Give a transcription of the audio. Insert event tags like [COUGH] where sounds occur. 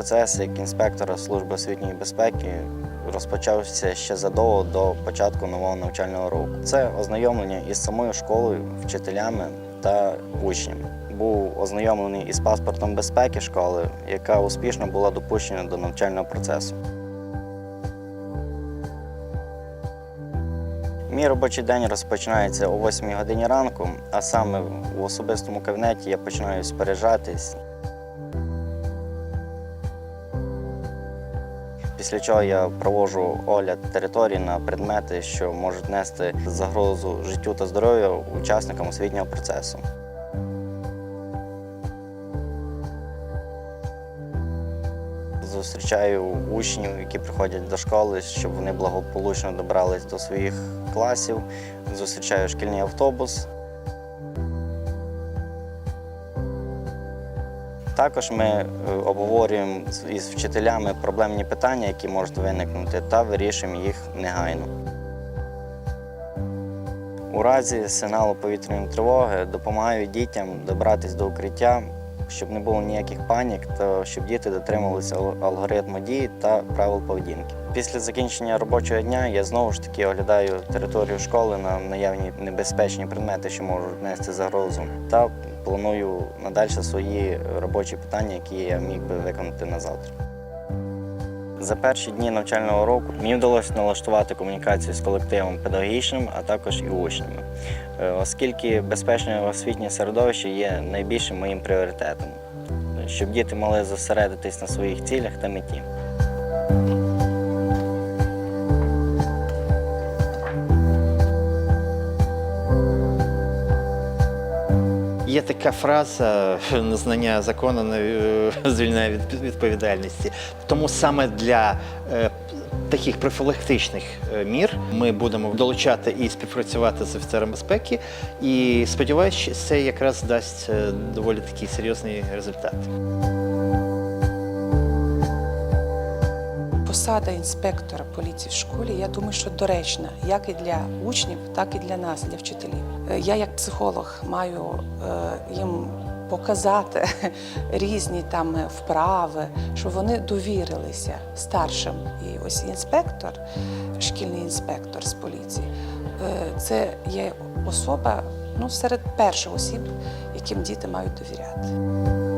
процес як інспектора Служби освітньої безпеки розпочався ще задовго до початку нового навчального року. Це ознайомлення із самою школою, вчителями та учнями. Був ознайомлений із паспортом безпеки школи, яка успішно була допущена до навчального процесу. Мій робочий день розпочинається о 8 годині ранку, а саме в особистому кабінеті я починаю споряджатись. Після чого я проводжу огляд території на предмети, що можуть нести загрозу життю та здоров'ю учасникам освітнього процесу. Зустрічаю учнів, які приходять до школи, щоб вони благополучно добрались до своїх класів. Зустрічаю шкільний автобус. Також ми е, обговорюємо із вчителями проблемні питання, які можуть виникнути, та вирішуємо їх негайно. У разі сигналу повітряної тривоги допомагаю дітям добратися до укриття, щоб не було ніяких панік, та щоб діти дотримувалися алгоритму дії та правил поведінки. Після закінчення робочого дня я знову ж таки оглядаю територію школи на наявні небезпечні предмети, що можуть нести загрозу, та планую надалі свої робочі питання, які я міг би виконати на завтра. За перші дні навчального року мені вдалося налаштувати комунікацію з колективом педагогічним, а також і учнями, Е, оскільки безпечне освітнє середовище є найбільшим моїм пріоритетом, щоб діти могли зосередитись на своїх цілях та меті. Є така фраза [LAUGHS] незнання закону не е, [LAUGHS] звільняє від відповідальності. Тому саме для е, таких профілактичних е, мір ми будемо долучати і співпрацювати з офіцером безпеки. І сподіваюся, це якраз дасть доволі такий серйозний результат. Посада інспектора поліції в школі, я думаю, що доречна як і для учнів, так і для нас, для вчителів. Е, Я, як психолог, маю е, їм показати [LAUGHS] різні там вправи, щоб вони довірилися старшим. І ось інспектор, шкільний інспектор з поліції, е, це є особа ну, серед перших осіб, яким діти мають довіряти.